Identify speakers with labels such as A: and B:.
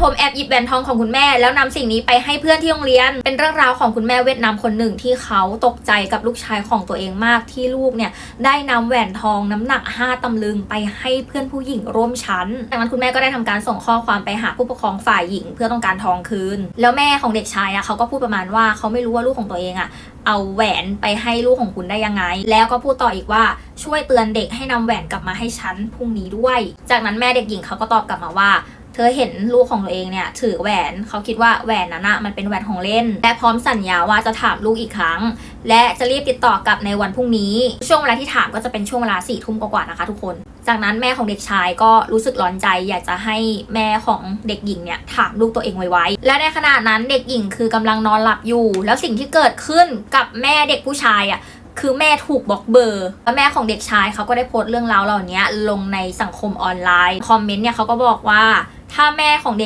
A: ทมแอบหยิบแหวนทองของคุณแม่ แล้วนำสิ่งนี้ไปให้เพื่อนที่โรงเรียน เป็นเรื่องราวของคุณแม่เวียดนามคนหนึ่งที่เขาตกใจกับลูกชายของตัวเองมากที่ลูกเนี่ยได้นำแหวนทองน้ำหนัก 5ตำลึงไปให้เพื่อนผู้หญิงร่วมชั้นจากนั้นคุณแม่ก็ได้ทำการส่งข้อความไปหาผู้ปกครองฝ่ายหญิง เพื่อต้องการทองคืน แล้วแม่ของเด็กชายอะเขาก็พูดประมาณว่าเขาไม่รู้ว่าลูกของตัวเองอะเอาแหวนไปให้ลูกของคุณได้ยังไง แล้วก็พูดต่ออีกว่าช่วยเตือนเด็กให้นำแหวนกลับมาให้ฉันพรุ่งนี้ด้วย จากนั้นแม่เด็กหญิงเขาก็ตอบกลับมาว่า เธอเห็นลูกของตัวเองเนี่ยถือแหวนเขาคิดว่าแหวนนั้นอะมันเป็นแหวนของเล่น และพร้อมสัญญาว่าจะถามลูกอีกครั้ง และจะรีบติดต่อกลับในวันพรุ่งนี้ ช่วงเวลาที่ถามก็จะเป็นช่วงเวลาสี่ทุ่มกว่าๆนะคะทุกคน จากนั้นแม่ของเด็กชายก็รู้สึกร้อนใจ อยากจะให้แม่ของเด็กหญิงเนี่ยถามลูกตัวเองไวๆและในขณะนั้นเด็กหญิงคือกำลังนอนหลับอยู่ แล้วสิ่งที่เกิดขึ้นกับแม่เด็กผู้ชายอะคือแม่ถูกบล็อกเบอร์แล้วแม่ของเด็กชายเขาก็ได้โพสต์เรื่องราวเหล่านี้ลงในสังคมออนไลน์คอมเมนต์เนี่ยเขาก็บอกว่า ถ้าแม่ของเด็ก